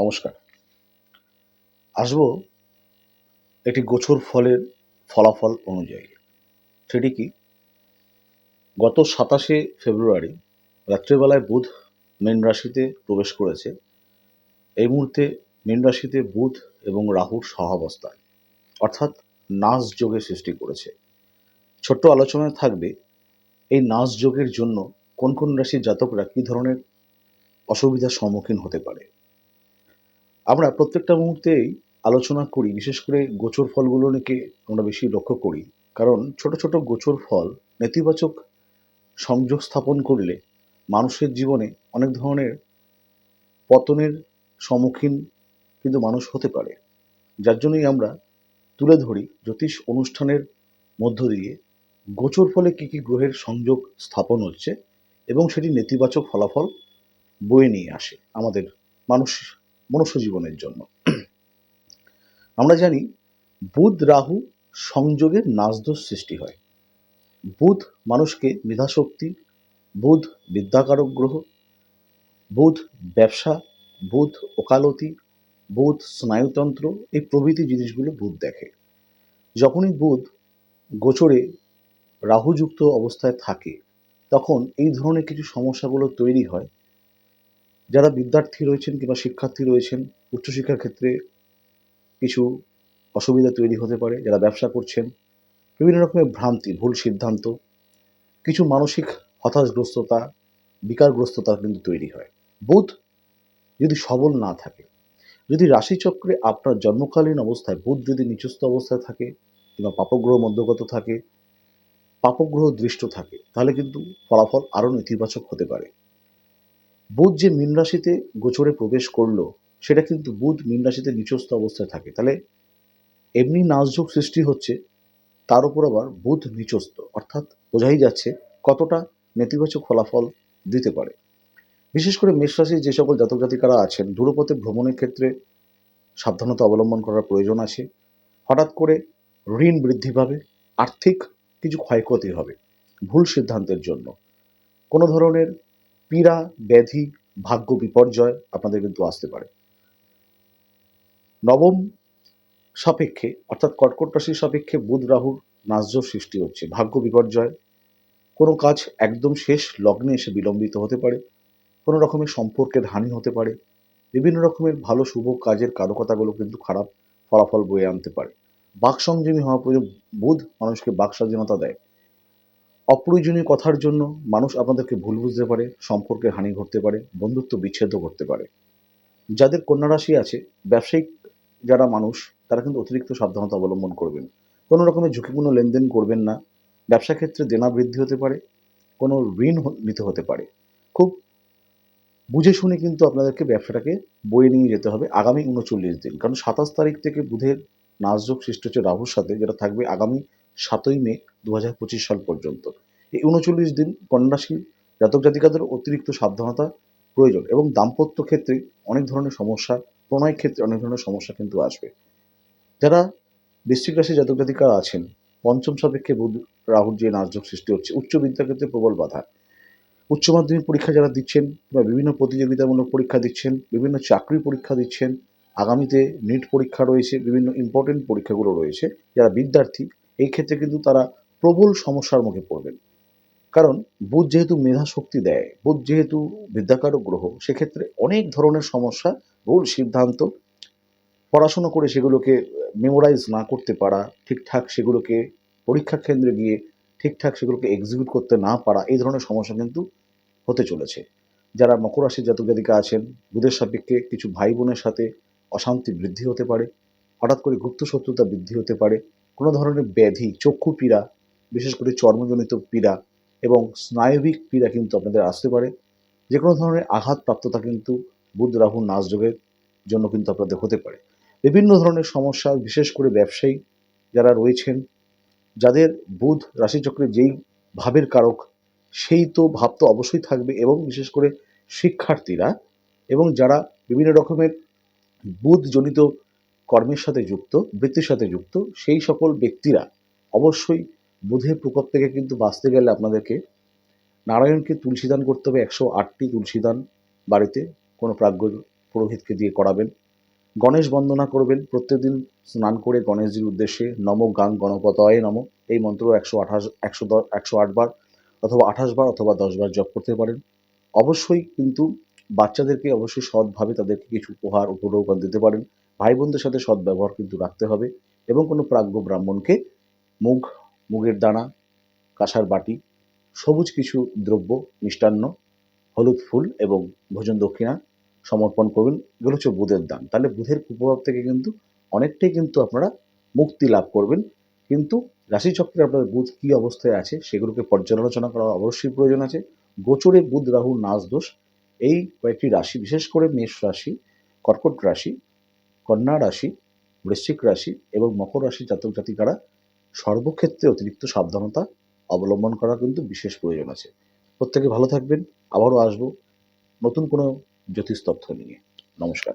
নমস্কার। আসব একটি গোছর ফলের ফলাফল অনুযায়ী। সেটি কি? গত সাতাশে ফেব্রুয়ারি রাত্রেবেলায় বুধ মীন রাশিতে প্রবেশ করেছে। এই মুহূর্তে মীন রাশিতে বুধ এবং রাহুর সহাবস্থান, অর্থাৎ নাচ যোগের সৃষ্টি করেছে। ছোট্ট আলোচনায় থাকবে, এই নাচ যোগের জন্য কোন কোন রাশির জাতকরা কী ধরনের অসুবিধার সম্মুখীন হতে পারে? আমরা প্রত্যেকটা মুহূর্তেই আলোচনা করি, বিশেষ করে গোচর ফলগুলোকে আমরা বেশি লক্ষ্য করি। কারণ ছোট ছোট গোচর ফল নেতিবাচক সংযোগ স্থাপন করলে মানুষের জীবনে অনেক ধরনের পতনের সম্মুখীন কিন্তু মানুষ হতে পারে। যার জন্যই আমরা তুলে ধরি জ্যোতিষ অনুষ্ঠানের মধ্য দিয়ে গোচর ফলে কী কী গ্রহের সংযোগ স্থাপন হচ্ছে এবং সেটি নেতিবাচক ফলাফল বয়ে নিয়ে আসে আমাদের মানুষ মনুষ্য জীবনের জন্য। আমরা জানি বুধ রাহু সংযোগের নাজদোষ সৃষ্টি হয়। বুধ মানুষকে মেধাশক্তি, বুধ বিদ্যাকারক গ্রহ, বুধ ব্যবসা, বুধ ওকালতি, বুধ স্নায়ুতন্ত্র এই প্রভৃতি জিনিসগুলো বুধ দেখে। যখনই বুধ গোচরে রাহুযুক্ত অবস্থায় থাকে, তখন এই ধরনের কিছু সমস্যাগুলো তৈরি হয়। যারা বিদ্যার্থী রয়েছেন কিংবা শিক্ষার্থী রয়েছেন, উচ্চশিক্ষার ক্ষেত্রে কিছু অসুবিধা তৈরি হতে পারে, যারা ব্যবসা করছেন, বিভিন্ন রকমের ভ্রান্তি, ভুল সিদ্ধান্ত, কিছু মানসিক হতাশগ্রস্ততা, বিকারগ্রস্ততা কিন্তু তৈরি হয়। বুধ যদি সবল না থাকে, যদি রাশিচক্রে আপনার জন্মকালীন অবস্থায় বুধ যদি নিচস্থ অবস্থায় থাকে কিংবা পাপগ্রহ মধ্যগত থাকে, পাপগ্রহ দৃষ্ট থাকে, তাহলে কিন্তু ফলাফল আরও নেতিবাচক হতে পারে। বুধ যে মীন রাশিতে গোচরে প্রবেশ করল, সেটা কিন্তু বুধ মীন রাশিতে নিচস্থ অবস্থায় থাকে। তাহলে এমনি নাচযোগ সৃষ্টি হচ্ছে, তার উপর আবার বুধ নিচস্থ। অর্থাৎ বোঝাই যাচ্ছে কতটা নেতিবাচক ফলাফল দিতে পারে। বিশেষ করে মেষ রাশির যে সকল জাতক জাতিকারা আছেন দূরপথে ভ্রমণের ক্ষেত্রে সাবধানতা অবলম্বন করার প্রয়োজন আছে। হঠাৎ করে ঋণ বৃদ্ধি পাবে, আর্থিক কিছু ক্ষয়ক্ষতি হবে, ভুল সিদ্ধান্তের জন্য। কোনো ধরনের পীড়া, ব্যাধি, ভাগ্য বিপর্যয় আপনাদের কিন্তু আসতে পারে। নবম সাপেক্ষে, অর্থাৎ কর্কট রাশির সাপেক্ষে বুধ, রাহুর নাজ্য সৃষ্টি হচ্ছে। ভাগ্য বিপর্যয়, কোনো কাজ একদম শেষ লগ্নে এসে বিলম্বিত হতে পারে, কোনো রকমের সম্পর্কের হানি হতে পারে, বিভিন্ন রকমের ভালো, শুভ কাজের কারকতাগুলো কিন্তু খারাপ ফলাফল বয়ে আনতে পারে। বাক সংযমী হওয়া প্রয়োজন বুধ মানুষকে বাক স্বাধীনতা দেয়। অপ্রয়োজনীয় কথার জন্য মানুষ আপনাদেরকে ভুল বুঝতে পারে সম্পর্কের হানি ঘটতে পারে, বন্ধুত্ব বিচ্ছেদ করতে পারে। যাদের কন্যা রাশি আছে, ব্যবসায়িক যারা মানুষ, তারা কিন্তু অতিরিক্ত সাবধানতা অবলম্বন করবেন। কোনো রকমের ঝুঁকিপূর্ণ লেনদেন করবেন না। ব্যবসা ক্ষেত্রে দেনা বৃদ্ধি হতে পারে, কোনো ঋণ নিতে হতে পারে। খুব বুঝে শুনে কিন্তু আপনাদেরকে ব্যবসাটাকে বয়ে নিয়ে যেতে হবে আগামী উনচল্লিশ দিন। কারণ সাতাশ তারিখ থেকে বুধের নাচযোগ সৃষ্টি হচ্ছে রাহুর সাথে, যেটা থাকবে আগামী সাতই মে। দু হাজার পঁচিশ সাল পর্যন্ত। এই উনচল্লিশ দিন কন্যাশী জাতক জাতিকাদের অতিরিক্ত সাবধানতা প্রয়োজন এবং দাম্পত্য ক্ষেত্রে অনেক ধরনের সমস্যা, প্রণয় ক্ষেত্রে অনেক ধরনের সমস্যা কিন্তু আসবে। যারা বৃশ্চিক রাশি জাতক জাতিকারা আছেন, পঞ্চম সাপেক্ষে বুধ, রাহুর যে নাচযোগ সৃষ্টি হচ্ছে, উচ্চ বিদ্যা ক্ষেত্রে প্রবল বাধা। উচ্চ মাধ্যমিক পরীক্ষা যারা দিচ্ছেন বা বিভিন্ন প্রতিযোগিতামূলক পরীক্ষা দিচ্ছেন, বিভিন্ন চাকরি পরীক্ষা দিচ্ছেন, আগামীতে নিট পরীক্ষা রয়েছে, বিভিন্ন ইম্পর্টেন্ট পরীক্ষাগুলো রয়েছে, যারা বিদ্যার্থী, এই ক্ষেত্রে কিন্তু তারা প্রবল সমস্যার মুখে পড়বেন। কারণ বুধ যেহেতু মেধা শক্তি দেয়, বুধ যেহেতু বিদ্যাকারক গ্রহ, সেক্ষেত্রে অনেক ধরনের সমস্যা ভুল সিদ্ধান্ত, পড়াশুনো করে সেগুলোকে মেমোরাইজ না করতে পারা, ঠিকঠাক সেগুলোকে পরীক্ষা কেন্দ্রে গিয়ে ঠিকঠাক সেগুলোকে এক্সিকিউট করতে না পারা, এই ধরনের সমস্যা কিন্তু হতে চলেছে। যারা মকর রাশির জাতক জাতিকা আছেন, বুধের সাপেক্ষে কিছু ভাই বোনের সাথে অশান্তি বৃদ্ধি হতে পারে, হঠাৎ করে গুপ্ত শত্রুতা বৃদ্ধি হতে পারে, কোনো ধরনের ব্যাধি, চক্ষু পীড়া বিশেষ করে চর্মজনিত পীড়া এবং স্নায়বিক পীড়া কিন্তু আপনাদের আসতে পারে। যে কোনো ধরনের আঘাতপ্রাপ্ততা কিন্তু বুধ, রাহু নাচযোগের জন্য কিন্তু আপনাদের হতে পারে। বিভিন্ন ধরনের সমস্যা, বিশেষ করে ব্যবসায়ী যারা রয়েছেন, যাদের বুধ রাশিচক্রে যেই ভাবের কারক, সেই তো ভাব তো অবশ্যই থাকবে এবং বিশেষ করে শিক্ষার্থীরা এবং যারা বিভিন্ন রকমের বুধজনিত কর্মের সাথে যুক্ত, বৃত্তির সাথে যুক্ত, সেই সকল ব্যক্তিরা অবশ্যই বুধের প্রকোপ থেকে কিন্তু বাঁচতে গেলে আপনাদেরকে নারায়ণকে তুলসী দান করতে হবে, একশো আটটি তুলসী দান বাড়িতে কোনো প্রাজ্ঞ পুরোহিতকে দিয়ে করাবেন। গণেশ বন্দনা করবেন, প্রত্যেকদিন স্নান করে গণেশজির উদ্দেশ্যে নম গাং গণপতয়ে নম, এই মন্ত্র একশো আঠাশ, একশো দশ, একশো আটবার অথবা আঠাশ বার অথবা দশ বার জপ করতে পারেন। অবশ্যই কিন্তু বাচ্চাদেরকে অবশ্যই সৎভাবে তাদেরকে কিছু উপহার, উপঢৌকন দিতে পারেন। ভাই বোনদের সাথে সৎ ব্যবহার কিন্তু রাখতে হবে এবং কোনো প্রাজ্ঞ ব্রাহ্মণকে মুগ মুগের দানা, কাঁসার বাটি, সবুজ কিছু দ্রব্য, মিষ্টান্ন, হলুদ ফুল এবং ভোজন দক্ষিণা সমর্পণ করবেন এগুলো হচ্ছে বুধের দান। তাহলে বুধের কুপ্রভাব থেকে কিন্তু অনেকটাই কিন্তু আপনারা মুক্তি লাভ করবেন। কিন্তু রাশিচক্রে আপনার বুধ কী অবস্থায় আছে সেগুলোকে পর্যালোচনা করা অবশ্যই প্রয়োজন আছে। গোচরে বুধ, রাহু নাচ দোষ এই কয়েকটি রাশি, বিশেষ করে মেষ রাশি, কর্কট রাশি, কন্যা রাশি, বৃশ্চিক রাশি এবং মকর রাশি জাতক জাতিকারা সর্বক্ষেত্রে অতিরিক্ত সাবধানতা অবলম্বন করা কিন্তু বিশেষ প্রয়োজন আছে। প্রত্যেকে ভালো থাকবেন, আবারও আসব নতুন কোনো জ্যোতিষ তথ্য নিয়ে। নমস্কার।